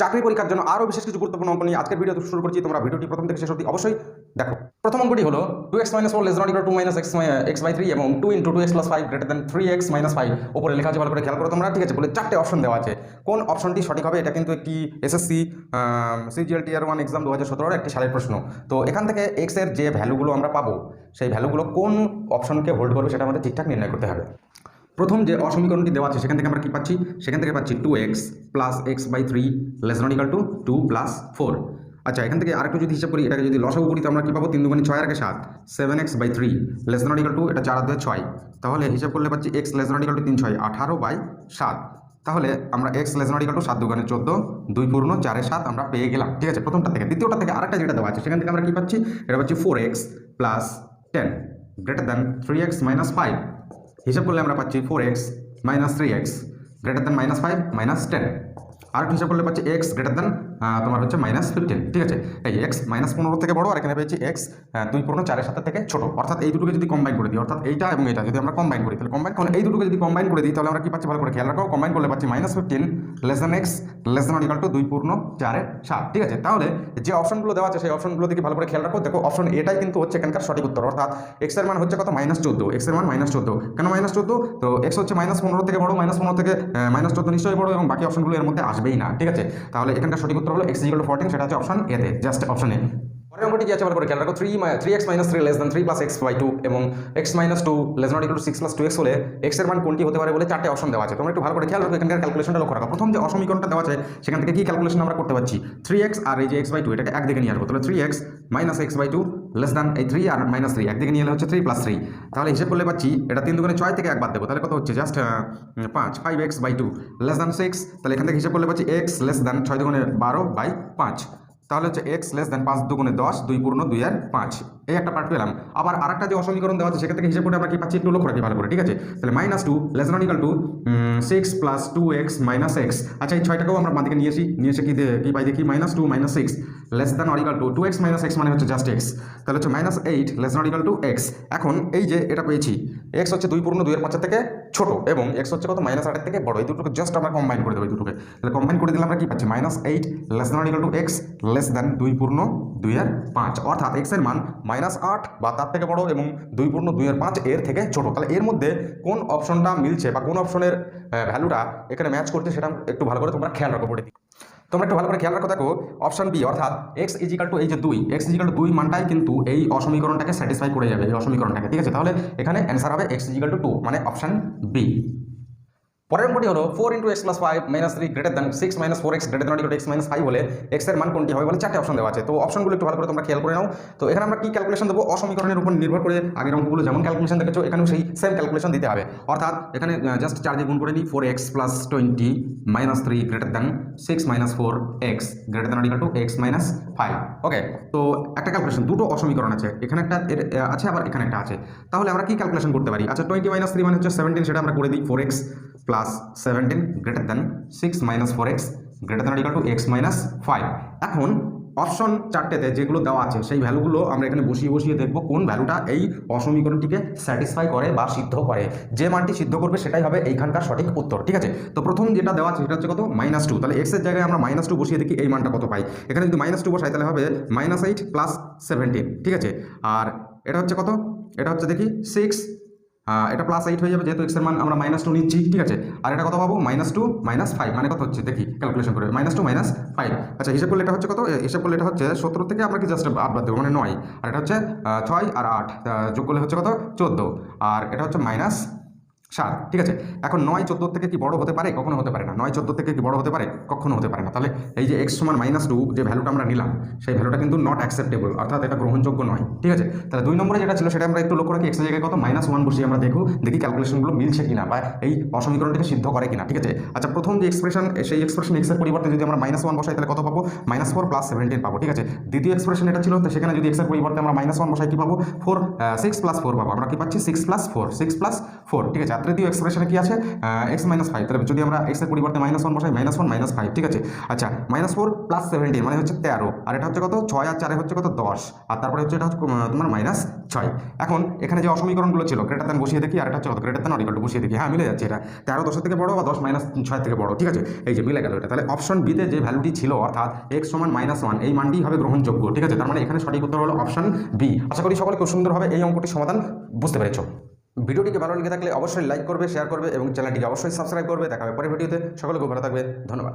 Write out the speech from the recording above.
চাকরি পরীক্ষার জন্য আরও বিশেষ কিছু গুরুত্বপূর্ণ অঙ্ক নিয়ে আজকের ভিডিও শুরু করছি। তোমরা ভিডিওটি প্রথম থেকে শেষ অবধি অবশ্যই দেখো। প্রথম অঙ্কটি হলো two x minus four less not two minus x x by three এবং two into two x plus five greater than three x minus five ওপরে লেখা আছে, ভালো করে খেয়াল করো তোমরা। ঠিক আছে, বলে চারটে অপশন দেওয়া আছে। কোন অপশনটি সঠিক হবে? এটা কিন্তু একটি SSC CGL tier one exam দু হাজার সতেরোর একটি সালের প্রশ্ন। তো এখান থেকে এক্সের যে ভ্যালুগুলো আমরা পাবো, সেই ভ্যালুগুলো কোন অপশনকে হোল্ড করবে সেটা আমাদের ঠিকঠাক নির্ণয় করতে হবে। প্রথম যে অসমীকরণটি দেওয়া আছে, সেখান থেকে আমরা কি পাচ্ছি? সেখান থেকে পাচ্ছি two x plus x by three less not equal two two plus four আচ্ছা এখান থেকে আরেকটু যদি হিসাব করি, এটাকে যদি লসাগু করি, তো আমরা কি পাবো? তিন দুগুণে ছয় আর সাত। Seven x by three less not equal two এটা চার দুয়ে ছয়। তাহলে হিসাব করলে পাচ্ছি x less not equal two তিন ছয়, আঠারো বাই সাত। তাহলে আমরা x less not equal two সাত দুগানে চোদ্দ, দুই পূর্ণ চারে সাত আমরা পেয়ে গেলাম। ঠিক আছে, প্রথমটা থেকে। দ্বিতীয়টা থেকে আরেকটা যেটা দেওয়া আছে, সেখান থেকে আমরা কি পাচ্ছি? এটা পাচ্ছি four x plus ten greater than three x minus five হিসাব করলে আমরা পাচ্ছি four x minus three x greater than minus five minus ten আর হিসাব করলে পাচ্ছি এক্স গ্রেটার দ্যান তোমার হচ্ছে মাইনাস ফিফটিন ঠিক আছে? এই এক্স মাইনাস পনেরো থেকে বড়, আর এখানে পেয়েছি এক্স দুই পূর্ণ চারের সাথে থেকে ছোট। অর্থাৎ এই দুটোকে যদি কম্বাইন করে দিই, অর্থাৎ এইটা এবং এটা, যদি আমরা কম্বাইন করি, তাহলে কম্বাইন এই দুটোকে যদি কম্বাইন করে দিই, তাহলে আমরা কি পাচ্ছি ভালো করে? খেয়াল রাখো কম্বাইন করলে পাচ্ছি minus fifteen less than x less than equal two দুই পূর্ণ চারে সাত, ঠিক আছে? তাহলে যে অপশনগুলো দেওয়া আছে, সেই অপশনগুলো দিকে ভালো করে খেয়াল রাখো। দেখো অপশন এটাই কিন্তু হচ্ছে এখানকার সঠিক উত্তর। অর্থাৎ এক্সের মান হচ্ছে কত? মাইনাস চোদ্দ। এক্সের মান মাইনাস চোদ্দ। কেন মাইনাস চোদ্দ? তো এক্স হচ্ছে মাইনাস পনেরো থেকে বড় মাইনাস পনেরো থেকে মাইনাস চোদ্দ নিশ্চয়ই বড়, এবং বাকি অপশনগুলো এর মধ্যে আসবেই না, ঠিক আছে? তাহলে এখানকার সঠিক উত্তর হলো এক্স ইকুয়াল টু ফোরটিন সেটা হচ্ছে অপশন এতে জাস্ট অপশন এ পরের কি আছে খেয়াল রাখো three three x minus three less than three plus x by two এবং x minus two less not equal two six plus two x হলে এক্সের মান কোনটি হতে পারে বলে চারটে অপশন দেওয়া আছে। তোমরা একটু ভালো করে খেয়াল রাখো, এখানকার ক্যালকুলেশনটা লক্ষ্য রাখো। প্রথম যে অসমীকরণটা দেওয়া আছে, সেখান থেকে কি ক্যালকুলেশন আমরা করতে পারছি? থ্রি এক্স আর এই যে এক্স বাই টু এটাকে একদিকে নিয়ে আসব। তাহলে three x minus x by two less than এই থ্রি আর মাইনাস থ্রি একদিকে নিয়ে হচ্ছে থ্রি প্লাস থ্রি তাহলে হিসেব করলে পাচ্ছি, এটা তিন দুগুণে ছয় থেকে একবার দেবো। তাহলে কত হচ্ছে? জাস্ট পাঁচ five x by two less than six তাহলে এখান থেকে হিসেব করলে পাচ্ছি এক্স লেস দ্যান ছয় দুগুণে বারো বাই পাঁচ। তাহলে হচ্ছে এক্স লেস দেন পাঁচ দুগুণে দশ, দুই পূর্ণ দুই আর পাঁচ। এই একটা পার্ট পেলাম। আবার আরেকটা যে অসমীকরণ দেওয়া আছে সেখান থেকে হিসেবে করে আমরা কি পাচ্ছি? একটু লক্ষ্য রাখি ভালো করে, ঠিক আছে? তাহলে minus two less not equal two six plus two x minus x আচ্ছা এই ছয়টাকেও আমরা বাঁদিকে নিয়ে এসি নিয়ে এসে কি কি পাই দেখি? Minus two minus six less than or equal two two x minus x মানে হচ্ছে জাস্ট এক্স তাহলে হচ্ছে minus eight less equal two x এখন এই যে এটা পেয়েছি এক্স হচ্ছে দুই পূর্ণ দুইয়ের পাঁচের থেকে ছোট এবং এক্স হচ্ছে কত? মাইনাস আটের থেকে বড়। এই দুটোকে জাস্ট আমরা কম্বাইন করে দেবো এই দুটোকে। তাহলে কম্বাইন করে দিলে আমরা কি পাচ্ছি? Minus eight less than equal two x less than দুই পূর্ণ দুই আর পাঁচ। অর্থাৎ এক্সের মান মাইনাস আট বা তার থেকে বড় এবং দুই পূর্ণ দুই আর পাঁচ এর থেকে ছোট। তাহলে এর মধ্যে কোন অপশনটা মিলছে বা কোন অপশনের ভ্যালুটা এখানে ম্যাচ করছে সেটা একটু ভালো করে তোমরা খেয়াল রাখো পড়ে তোমরা একটু ভালো করে খেয়াল রাখো, দেখো অপশন বি অর্থাৎ এক্স ইজিক্যাল টু এই যে দুই এক্স ইজিক্যাল টু দুই মানটাই কিন্তু এই অসমীকরণটাকে স্যাটিসফাই করে যাবে, এই অসমীকরণটাকে, ঠিক আছে? তাহলে এখানে অ্যান্সার হবে x is equal two two মানে অপশন বি পরের অঙ্কটি হলো four into x plus five minus three greater than six minus four x greater than x minus five হলে এক্সের মান কোনটি হবে বলে চারটে অপশন দেওয়া আছে। তো অপশনগুলো একটু ভালো করে তোমরা খেয়াল করে নাও। তো এখানে আমরা কি ক্যালকুলেশন দেবো? অসমীকরণের উপর নির্ভর করে আগের অঙ্কগুলো যেমন ক্যালকুলেশন দেখেছ, এখানেও সেই সেম ক্যালকুলেশন দিতে হবে। অর্থাৎ এখানে জাস্ট চার দিয়ে গুণ করে নিই four x plus twenty minus three greater than six minus four x greater than equal two x minus five okay তো একটা ক্যালকুলেশন দুটো অসমীকরণ আছে। এখানে একটা আছে আবার এখানে একটা আছে। তাহলে আমরা কি ক্যালকুলেশন করতে পারি? আচ্ছা টোয়েন্টি মাইনাস থ্রি মানে হচ্ছে সেভেন্টিন সেটা আমরা করে দিই four x plus seventeen greater than six minus four x greater than two x minus five এখন অপশন চারটেতে যেগুলো দেওয়া আছে, সেই ভ্যালুগুলো আমরা এখানে বসিয়ে বসিয়ে দেখব কোন ভ্যালুটা এই অসমীকরণটিকে স্যাটিসফাই করে বা সিদ্ধ করে। যে মানটি সিদ্ধ করবে সেটাই হবে এইখানকার সঠিক উত্তর, ঠিক আছে? তো প্রথম যেটা দেওয়া আছে সেটা হচ্ছে কত? মাইনাস টু তাহলে এক্সের জায়গায় আমরা মাইনাস টু বসিয়ে দেখি, এই মানটা কত পাই? এখানে যদি মাইনাস টু বসাই তাহলে হবে মাইনাস এইট প্লাস সেভেন্টিন ঠিক আছে? আর এটা হচ্ছে কত? এটা হচ্ছে দেখি সিক্স এটা প্লাস এইট হয়ে যাবে, যেহেতু এক্সের মান আমরা মাইনাস টু নিচ্ছি, ঠিক আছে? আর এটা কত পাবো? মাইনাস টু মাইনাস ফাইভ মানে কত হচ্ছে? দেখি ক্যালকুলেশন করে। মাইনাস টু মাইনাস ফাইভ আচ্ছা হিসেব করলে এটা হচ্ছে কত? হিসেব করলে এটা হচ্ছে সতেরো থেকে আমরা কি জাস্ট আট বাদ দেবো? মানে নয়। আর এটা হচ্ছে ছয় আর আট যোগ করলে হচ্ছে কত? চোদ্দ। আর এটা হচ্ছে মাইনাস সাত, ঠিক আছে? এখন নয় চোদ্দোর থেকে কি বড় হতে পারে? কখনো হতে পারে না। নয় চোদ্দ থেকে কি বড় হতে পারে? কখনো হতে পারে না। তাহলে এই যে এক্স সমান মাইনাস টু যে ভ্যালুটা আমরা নিলাম, সেই ভ্যালুটা কিন্তু নট অ্যাকসেপ্টেবল অর্থাৎ এটা গ্রহণযোগ্য নয়, ঠিক আছে? তাহলে দুই নম্বরে যেটা ছিল, সেটা আমরা একটু লক্ষ্য রাখি এক্সের জায়গায় কত? মাইনাস ওয়ান বসিয়ে আমরা দেখো দেখি ক্যালকুলেশনগুলো মিলছে কিনা, বা এই অসমীকরণটিকে সিদ্ধ করে কিনা, ঠিক আছে? আচ্ছা প্রথম যে এক্সপ্রেশন সেই এক্সপ্রেশন এক্সের পরিবর্তে যদি আমরা মাইনাস ওয়ান বসাই, তাহলে কত পাবো? মাইনাস ফোর প্লাস সেভেন্টিন পাবো, ঠিক আছে? দ্বিতীয় এক্সপ্রেশন এটা ছিল, তো সেখানে যদি এক্সের পরিবর্তে আমরা মাইনাস ওয়ান বসাই, কি পাবো? ফোর সিক্স প্লাস ফোর পাবো। আমরা কি পাচ্ছি? Six plus four six plus four ঠিক আছে? তৃতীয় এক্সপ্রেশনে কি আছে? এক্স মাইনাস ফাইভ তাহলে যদি আমরা এক্সের পরিবর্তে মাইনাস ওয়ান বসাই মাইনাস ওয়ান মাইনাস ফাইভ ঠিক আছে? আচ্ছা মাইনাস ফোর প্লাস সেভেন্টিন মানে হচ্ছে তেরো। আর এটা হচ্ছে কত? ছয় আর চারে হচ্ছে কত? দশ। আর তারপরে হচ্ছে এটা হচ্ছে তোমার মাইনাস ছয়। এখন, এখানে যে অসমীকরণগুলো ছিল গ্রেটার দেন বসিয়ে দেখি, আর এটা হচ্ছে কত? গ্রেটার দেন অরিকাল বসিয়ে দেখি। হ্যাঁ মিলে যাচ্ছে এটা। তেরো দশের থেকে বড় বা দশ মাইনাস ছয় থেকে বড়, ঠিক আছে? এই যে মিলে গেল এটা। তাহলে অপশন বিতে যে ভ্যালুটি ছিল, অর্থাৎ এক্স সমান মাইনাস ওয়ান এই মানটি হবে গ্রহণযোগ্য, ঠিক আছে? তার মানে এখানে সঠিক উত্তর হলো অপশন বি আশা করি সকলে খুব সুন্দরভাবে এই অঙ্কটির সমাধান বুঝতে পেরেছ। ভিডিওটিকে ভালো লেগে থাকলে অবশ্যই লাইক করবে শেয়ার করবে এবং চ্যানেলটিকে অবশ্যই সাবস্ক্রাইব করবে। দেখা হবে পরের ভিডিওতে। সকলে খুব ভালো থাকবে ধন্যবাদ।